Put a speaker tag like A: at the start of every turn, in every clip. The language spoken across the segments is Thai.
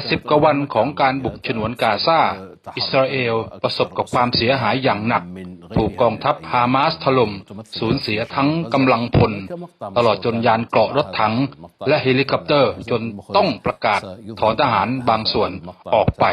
A: 80 กว่าวันของการบุกฉนวนกาซา อิสราเอลประสบกับความเสียหายอย่างหนัก ถูกกองทัพฮามาสถล่ม สูญเสียทั้งกำลังพล ตลอดจนยานเกราะรถถัง และเฮลิคอปเตอร์จนต้องประกาศถอนทหารบางส่วนออกไป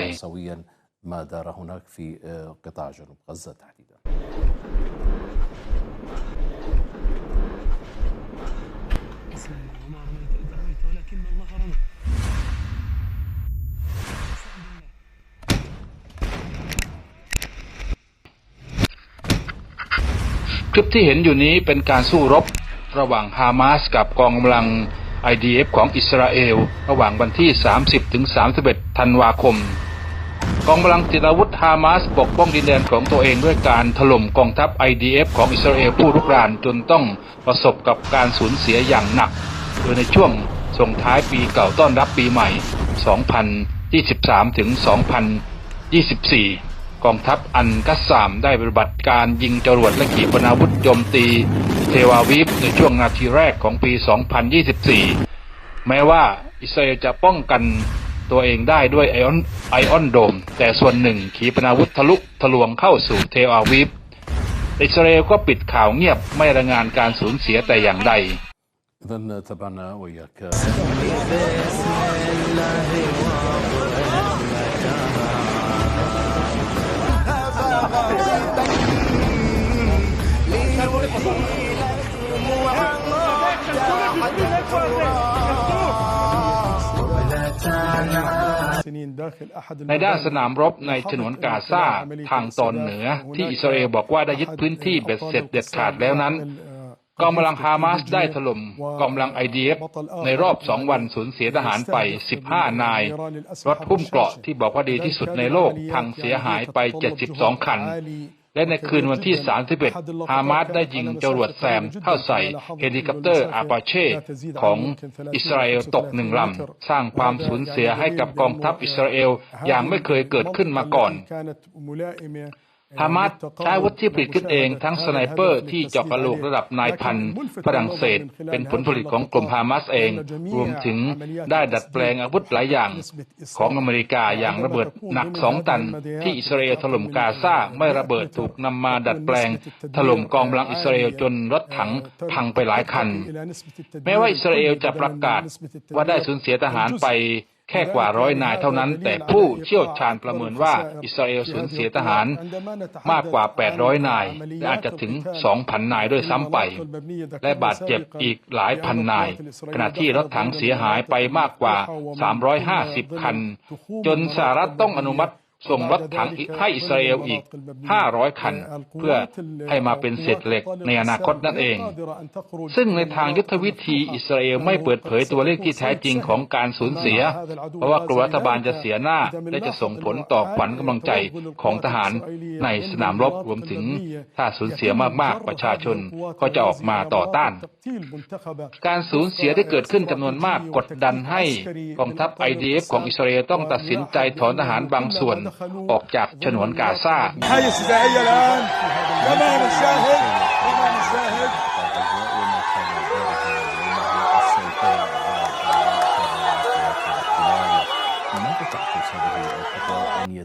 A: คลิปที่เห็นอยู่นี้เป็นการสู้รบระหว่างฮามาสกับกองกำลัง IDF ของอิสราเอล ระหว่างวันที่ 30 ถึง 31 ธันวาคม กองกำลังติดอาวุธฮามาสปกป้องดินแดนของตัวเองด้วยการถล่มกองทัพ IDF ของอิสราเอลผู้รุกรานจนต้องประสบกับการสูญเสียอย่างหนัก โดยในช่วงส่งท้ายปีเก่าต้อนรับปีใหม่ 2023 ถึง 2024 กองทัพอันกัสสามได้ปฏิบัติการยิงจรวดและขีปนาวุธโจมตีเทวาวิฟในช่วงนาทีแรกของปี 2024 แม้ว่าอิสราเอลจะป้องกันตัวเองได้ด้วยไอออนไอออนโดม แต่ส่วนหนึ่งขีปนาวุธทะลุทะลวงเข้าสู่เทวาวิฟอิสราเอลก็ปิดข่าวเงียบไม่รายงานการสูญเสียแต่อย่างใด
B: إذا تابعنا وياك
A: ในด้านสนามรบในฉนวนกาซาทางตอนเหนือ ที่อิสราเอลบอกว่าได้ยึดพื้นที่เบ็ดเสร็จเด็ดขาดแล้วนั้นกองกำลังฮามาสได้ถล่มกองกำลังไอเดีฟในรอบสองวันสูญเสียทหารไป 15 นาย รถพุ่มเกราะที่บอกว่าดีที่สุดในโลกพังเสียหายไป 72 คัน และในคืนวันที่ 31 ฮามาสได้ยิงจรวดแซมเข้าใส่เฮลิคอปเตอร์อาปาเช่ของอิสราเอลตกหนึ่งลำ สร้างความสูญเสียให้กับกองทัพอิสราเอลอย่างไม่เคยเกิดขึ้นมาก่อน ฮามาสใช้อาวุธที่ผลิตขึ้นเองทั้งสไนเปอร์ที่เจาะกระโหลกระดับนายพันฝรั่งเศส เป็นผลผลิตของกลุ่มฮามาสเอง รวมถึงได้ดัดแปลงอาวุธหลายอย่างของอเมริกาอย่างระเบิดหนักสองตัน ที่อิสราเอลถล่มกาซาไม่ระเบิดถูกนำมาดัดแปลง ถล่มกองกำลังอิสราเอลจนรถถังพังไปหลายคัน แม้ว่าอิสราเอลจะประกาศว่าได้สูญเสียทหารไป แค่กว่าร้อยนายเท่านั้น แต่ผู้เชี่ยวชาญประเมินว่าอิสราเอลสูญเสียทหารมากกว่า 800 นาย และอาจจะถึง 2,000 นายด้วยซ้ำไป และบาดเจ็บอีกหลายพันนาย ขณะที่รถถังเสียหายไปมากกว่า 350 คัน จนสหรัฐต้องอนุมัติ ส่งรถถังให้อิสราเอลอีก 500 คัน เพื่อให้มาเป็นเศษเหล็กในอนาคตนั่นเอง ซึ่งในทางยุทธวิธีอิสราเอลไม่เปิดเผยตัวเลขที่แท้จริงของการสูญเสีย เพราะว่ากลัวรัฐบาลจะเสียหน้า และจะส่งผลต่อขวัญกำลังใจของทหารในสนามรบรวมถึงถ้าสูญเสียมากๆประชาชนก็จะออกมาต่อต้าน การสูญเสียที่เกิดขึ้นจำนวนมากกดดันให้กองทัพ IDF ของอิสราเอลต้องตัดสินใจถอนทหารบางส่วนออกจากฉนวนกาซา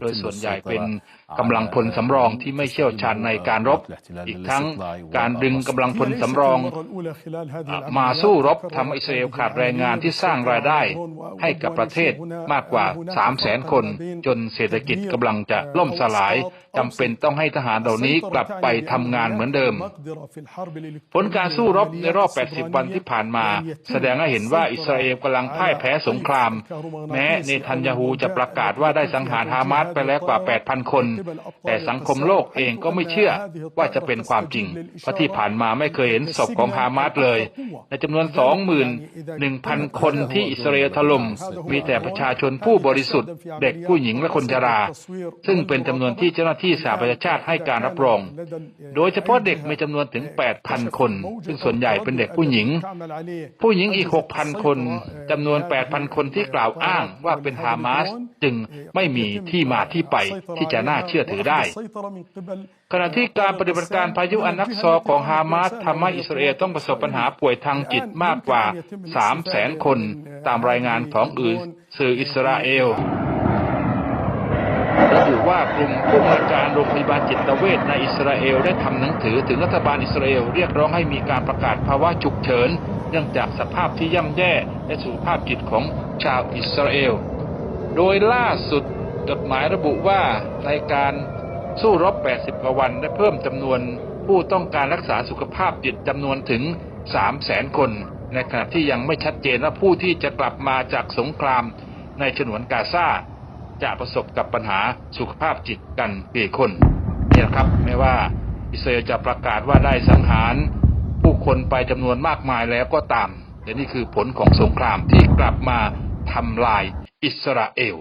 A: โดย ส่วนใหญ่เป็นกำลังพลสำรองที่ไม่เชี่ยวชาญในการรบ อีกทั้งการดึงกำลังพลสำรองมาสู้รบทำอิสราเอลขาดแรงงานที่สร้างรายได้ให้กับประเทศมากกว่า 3 0 0แสนคน จนเศรษฐกิจกำลังจะล่มสลายจำเป็นต้องให้ทหารเหล่านี้กลับไปทำงานเหมือนเดิม ผลการสู้รบในรอบ 80 วันที่ผ่านมา แสดงให้เห็นว่าอิสราเอลกำลังพ่ายแพ้สงคราม แม้เนทันยาฮูจะประกาศว่าได้สังหารฮามาสไปแล้วกว่า 8,000 คน แต่สังคมโลกเองก็ไม่เชื่อว่าจะเป็นความจริง เพราะที่ผ่านมาไม่เคยเห็นศพของฮามาสเลย ในจำนวน 21,000 คนที่อิสราเอลถล่มมีแต่ประชาชนผู้บริสุทธิ์ เด็กผู้หญิงและคนชรา ซึ่งเป็นจำนวนที่เจ้าหน้าที่สหประชาชาติให้การรับรอง โดยเฉพาะเด็กมีจำนวนถึง 8,000 คน ซึ่งส่วนใหญ่เป็นเด็กผู้หญิง ผู้หญิงอีก 6,000 คนจำนวน 8,000 คนที่กล่าวอ้างว่าเป็นฮามาสจึงไม่มีที่ที่มาที่ไปที่จะน่าเชื่อถือได้ ขณะที่การปฏิบัติการพายุอันนักซอของฮามาสทำให้อิสราเอลต้องประสบปัญหาป่วยทางจิตมากกว่า3แสนคน ตามรายงานของอื่นสื่ออิสราเอลระบุว่ากลุ่มผู้อำนวยการโรงพยาบาลจิตเวชในอิสราเอลได้ทำหนังสือถึงรัฐบาลอิสราเอลเรียกร้องให้มีการประกาศภาวะฉุกเฉิน เนื่องจากสภาพที่ย่ำแย่และสุขภาพจิตของชาวอิสราเอล โดยล่าสุด จดหมายระบุว่าในการสู้รบ 80 กว่าวันได้เพิ่มจำนวนผู้ต้องการรักษาสุขภาพจิตจำนวนถึง3แสนคน ในขณะที่ยังไม่ชัดเจนว่าผู้ที่จะกลับมาจากสงครามในฉนวนกาซาจะประสบกับปัญหาสุขภาพจิตกันกี่คนนี่นะครับไม่ว่าอิสราเอลจะประกาศว่าได้สังหารผู้คนไปจำนวนมากมายแล้วก็ตาม แต่นี่คือผลของสงครามที่กลับมาทำลายอิสราเอล